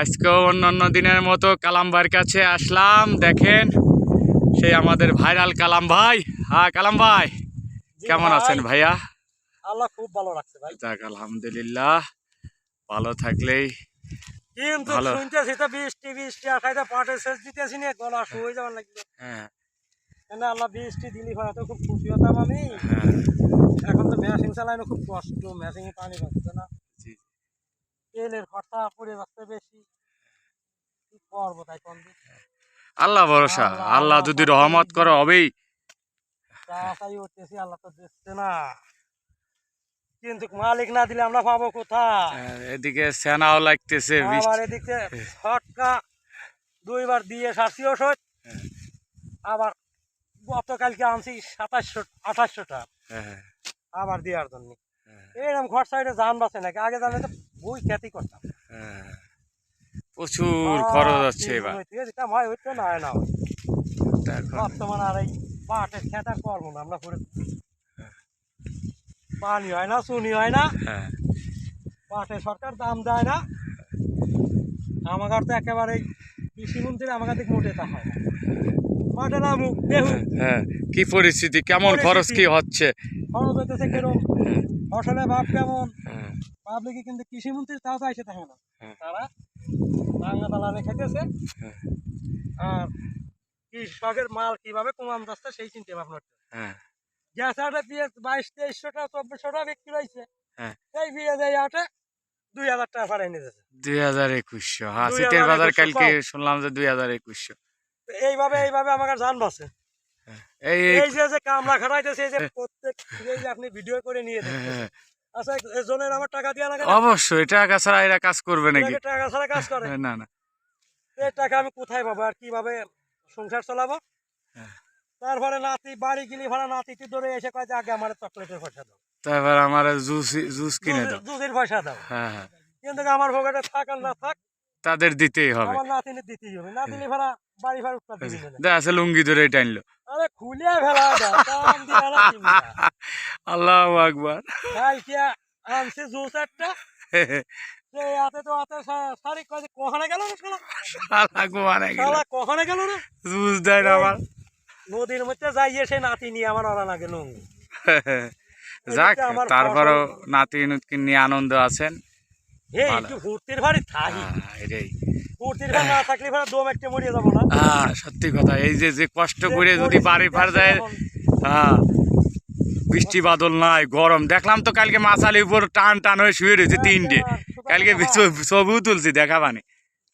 আজকেও অন্যান্য দিনের মতো কালাম ভাইয়ের কাছে আসলাম। দেখেন সেই আমাদের ভাইরাল কালাম ভাই হ্যাঁ কালাম ভাই কেমন আছেন ভাইয়া? আল্লাহ খুব ভালো রাখছে ভাই। যাক আলহামদুলিল্লাহ ভালো থাকলেই কিন্তু শুনতেছি তো বৃষ্টি বৃষ্টি আর খাইতে পাটে শেষ দিতেছি না গলা শুয়ে যাবার লাগল। হ্যাঁ। আল্লাহ বৃষ্টি দিলি হয় তো খুব খুশি হতাম আমি। হ্যাঁ। এখন তো মেশিন চালানো খুব কষ্ট মেশিনে পানি পাচ্ছে না। তেলের খরচা পড়ে যাচ্ছে বেশি। কি করব তাই কোন আল্লাহ ভরসা আল্লাহ, যদি রহমত করে হবেই। উঠতেছি আল্লাহ তো দিচ্ছে না। কিন্তু মালিক না দিলে আমরা পাবো কোথায়? হ্যাঁ, এদিকে সেনাও লাগতেছে আবার এদিকে ছটকা দুইবার দিয়ে সারছি ওষুধ। হ্যাঁ। আবার গতকালকে আনছি সাতাশশো আঠাশশো টাকা। হ্যাঁ, আবার দেওয়ার জন্য। হ্যাঁ, এরকম ঘর সাইডে যান বাঁচে নাকি? আগে জানলে তো বই খ্যাতি করতাম। হ্যাঁ। প্রচুর খরচ হচ্ছে এবার। হয় হইতো না হয় না হয়। এখন বর্তমানে আর এই পাটের খেতা করব না আমরা করে পানি হয় না চুনি হয় না। হ্যাঁ। পাটে সরকার দাম দেয় না। আমার তো একেবারে কৃষি মন্ত্রী আমার কাছে মোটে তা হয় না। বেহু হ্যাঁ কি পরিস্থিতি কেমন খরচ কি হচ্ছে? খরচ হইতেছে কেরম? হ্যাঁ, ফসলের ভাব কেমন? হ্যাঁ, পাবলিকে কিন্তু কৃষি তাও চাইছে থাকে না। তারা রাঙ্গা দালানে খাইতেছে। আর কৃষকের মাল কীভাবে কমান যাচ্ছে সেই চিন্তা ভাবনা হ্যাঁ। গ্যাস আটে পেঁয়াজ বাইশ তেইশশো টাকা চব্বিশশো টাকা বিক্রি হয়েছে। হ্যাঁ। এই পেঁয়াজ এই আটে দুই হাজার টাকা যাচ্ছে। দুই হাজার একুশশো। হ্যাঁ সিটের বাজার কালকে শুনলাম যে দুই হাজার একুশশো। এইভাবে এইভাবে আমাকে জান এই যে যে কামলা খাটাইতেছে এই যে প্রত্যেক এই যে আপনি ভিডিও করে নিয়ে হ্যাঁ, হ্যাঁ। আচ্ছা আমার টাকা দেওয়া লাগে অবশ্যই টাকা ছাড়া এরা কাজ করবে নাকি? টাকা ছাড়া কাজ করে। না না। এই টাকা আমি কোথায় পাবো আর কীভাবে সংসার চালাবো? হ্যাঁ। তারপরে নাতি বাড়ি গিলি ভাড়া নাতিটি ধরে এসে কয় যে আগে আমার চকলেটের পয়সা দাও। তারপর আমার জুস জুস কিনে দাও। দুধের পয়সা দাও। হ্যাঁ হ্যাঁ। কিন্তু আমার পকেটে থাক আর না থাক তাদের দিতেই হবে। আমার নাতিনি দিতেই হবে। না দিলে ভাড়া বাড়ি ভাড়া উত্তর দিবি না। আছে লুঙ্গি ধরে টানলো আরে। আল্লাহ আকবার। আনছি নদীর মধ্যে যাইয়ে সে নাতি নিয়ে আমার ওরা লাগে লুঙ্গি। যাক আমার তারপরও নাতি নিয়ে আনন্দ আছেন। হে একটু ফুর্তির ভারী থাকি এটাই। ফুর্তির ভার না থাকলে ভাড়া দম একটা মরিয়ে যাব না। হ্যাঁ সত্যি কথা এই যে যে কষ্ট করে যদি বাড়ি ফার যায় হ্যাঁ বৃষ্টি বাদল নাই গরম। দেখলাম তো কালকে মাছালির উপর টান টান হয়ে শুয়ে রয়েছে তিনটে। কালকে ছবি- ছবিও তুলছি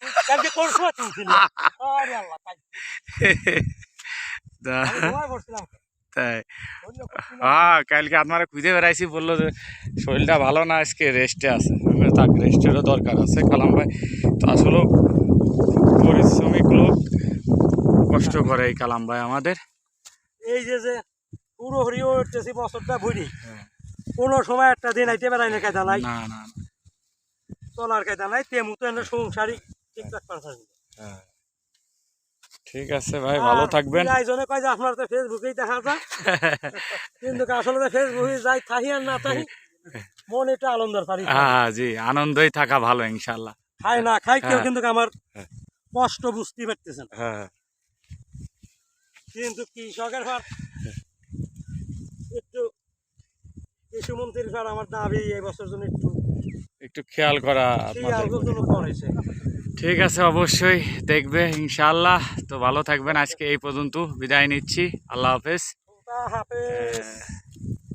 আরে আল্লাহ কালকে। তাই। হ্যাঁ কালকে আপনারা খুঁজে বেড়াইছি বলল যে শরীরটা ভালো না আজকে রেস্টে আছে। থাক রেস্টেরও দরকার আছে কালাম ভাই। তো আসলে পরিশ্রমিক লোক কষ্ট করে এই কালাম ভাই আমাদের। এই যে যে পুরো হরিও উঠতেছি বছরটা ভরি। হ্যাঁ। কোনো সময় একটা দিন আইতে বেড়াই না কায়দা নাই না না। চলার কায়দা নাই তেমু তো সংসারই ঠিকঠাক পারছেন হ্যাঁ। ঠিক আছে ভাই ভালো থাকবেন। আয়োজনে কয় যে আপনার তো ফেসবুকেই দেখা যায়। কিন্তু আসলে তো ফেসবুকে যাই থাকি আর না থাকি মন এটা আনন্দের পারি। হ্যাঁ জি আনন্দই থাকা ভালো ইনশাল্লাহ খাই না খাই কেউ হ্যাঁ। কিন্তু আমার হ্যাঁ। কষ্ট বুঝতে পারতেছে না। হ্যাঁ কিন্তু কৃষকের ভার একটু কৃষি মন্ত্রীর ভার আমার দাবি এই বছর জন্য একটু একটু খেয়াল করা জন্য করেছে। ঠিক আছে অবশ্যই দেখবে ইনশাল্লাহ তো ভালো থাকবেন আজকে এই পর্যন্ত বিদায় নিচ্ছি। আল্লাহ হাফেজ। হাফেজ। হ্যাঁ।